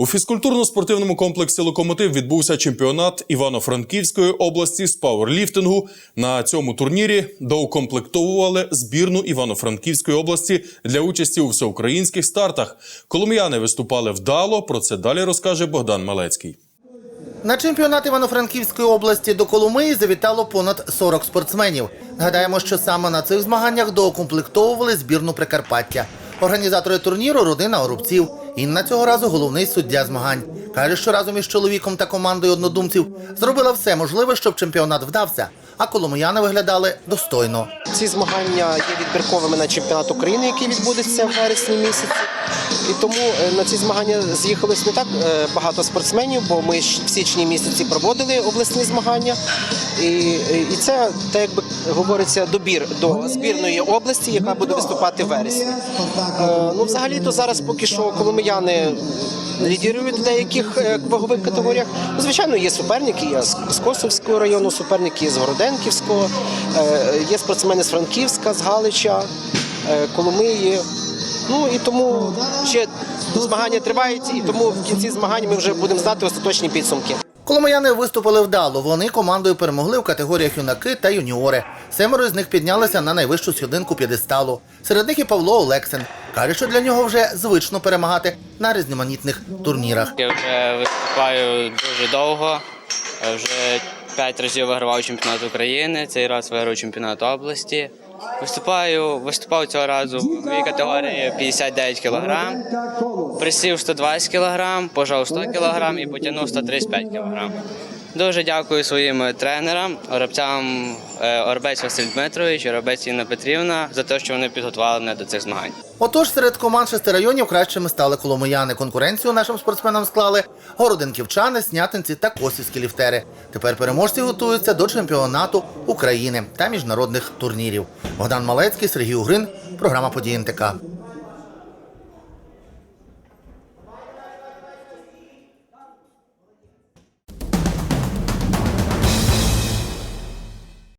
У фізкультурно-спортивному комплексі Локомотив відбувся чемпіонат Івано-Франківської області з пауерліфтингу. На цьому турнірі доукомплектовували збірну Івано-Франківської області для участі у всеукраїнських стартах. Коломияни виступали вдало. Про це далі розкаже Богдан Малецький. На чемпіонат Івано-Франківської області до Коломиї завітало понад 40 спортсменів. Нагадаємо, що саме на цих змаганнях доукомплектовували збірну Прикарпаття. Організатори турніру родина Орубців. Інна цього разу головний суддя змагань. Каже, що разом із чоловіком та командою однодумців зробила все можливе, щоб чемпіонат вдався, а коломияни виглядали достойно. Ці змагання є відбірковими на чемпіонат України, який відбудеться в вересні місяці. І тому е, на ці змагання з'їхалось не так е, багато спортсменів, бо ми ж в січні місяці проводили обласні змагання. І, і це, так якби говориться, добір до збірної області, яка буде виступати в вересні. Е, Ну, взагалі-то зараз поки що коломияни лідірують в деяких е, вагових категоріях. Ну, звичайно, є суперники, є з Косовського району, суперники є з Городенківського, е, є спортсмени з Франківська, з Галича, е, Коломиї. Ну і тому ще змагання тривають, і тому в кінці змагань ми вже будемо знати остаточні підсумки. Коломияни виступили вдало. Вони командою перемогли в категоріях юнаки та юніори. Семеро з них піднялися на найвищу сходинку п'єдесталу. Серед них і Павло Олексин. Каже, що для нього вже звично перемагати на різноманітних турнірах. Я вже виступаю дуже довго. Вже п'ять разів вигравав чемпіонат України. Цей раз виграв чемпіонат області. Виступаю, виступав цього разу в ваговій категорії 59 кг. Присів 120 кг, пожав 100 кг і потягнув 135 кг. Дуже дякую своїм тренерам, оробцям е, Орбець Василь Дмитрович, Оробець Інна Петрівна за те, що вони підготували мене до цих змагань. Отож, серед команд шести районів кращими стали коломияни. Конкуренцію нашим спортсменам склали городенківчани, снятинці та косівські ліфтери. Тепер переможці готуються до чемпіонату України та міжнародних турнірів. Богдан Малецький, Сергій Угрин, програма «Події НТК».